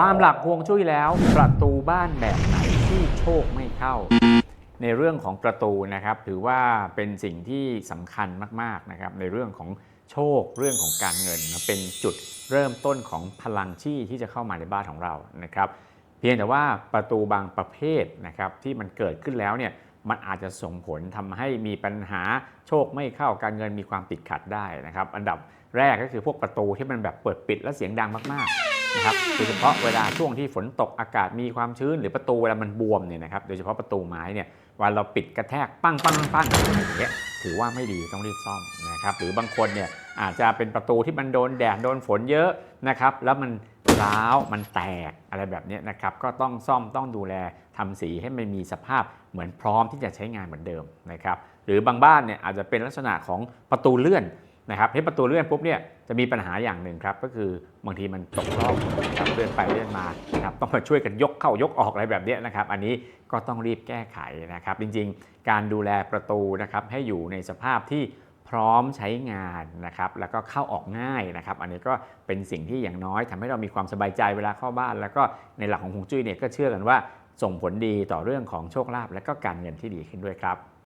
ตามหลักฮวงจุ้ยแล้ว ประตูบ้านแบบไหนที่โชคไม่เข้า ในเรื่องของประตูนะครับ ถือว่าเป็นสิ่งที่สำคัญมากๆนะครับในเรื่องของโชคเรื่องของการเงินนะเป็นจุดเริ่มต้นของพลังที่ที่จะเข้ามาในบ้านของเรานะครับ เพียงแต่ว่าประตูบางประเภทนะครับที่มันเกิดขึ้นแล้วเนี่ยมันอาจจะส่งผลทำให้มีปัญหาโชคไม่เข้าการเงินมีความติดขัดได้นะครับ อันดับแรกก็คือพวกประตูที่มันแบบเปิดปิดและเสียงดังมากๆ นะครับโดยเฉพาะเวลาช่วงที่ฝนตกอากาศมีความชื้น หรือประตูเวลามันบวมเนี่ยนะครับโดยเฉพาะประตูไม้เนี่ยวันเราปิดกระแทกปั้งปั้งปั้งอะไรอย่างเงี้ยถือว่าไม่ดีต้องรีบซ่อมนะครับหรือบางคนเนี่ยอาจจะเป็นประตูที่มันโดนแดดโดนฝนเยอะนะครับแล้วมันร้าวมันแตกอะไรแบบนี้นะครับก็ต้องซ่อมต้องดูแลทำสีให้มันมีสภาพเหมือนพร้อมที่จะใช้งานเหมือนเดิมนะครับหรือบางบ้านเนี่ยอาจจะเป็นลักษณะของประตูเลื่อน นะครับให้ประตูเลื่อนปุ๊บเนี่ยจะมีปัญหาอย่างหนึ่งครับ ก็คือบางทีมันตกรอบเลื่อนไปเลื่อนมานะครับต้องมาช่วยกันยกเข้ายกออกอะไรแบบนี้นะครับ อันนี้ก็ต้องรีบแก้ไขนะครับ จริงๆ การดูแลประตูนะครับให้อยู่ในสภาพที่พร้อมใช้งานนะครับ แล้วก็เข้าออกง่ายนะครับ อันนี้ก็เป็นสิ่งที่อย่างน้อยทำให้เรามีความสบายใจเวลาเข้าบ้าน แล้วก็ในหลักของฮวงจุ้ยเนี่ยก็เชื่อกันว่าส่งผลดีต่อเรื่องของโชคลาภและก็การเงินที่ดีขึ้นด้วยครับ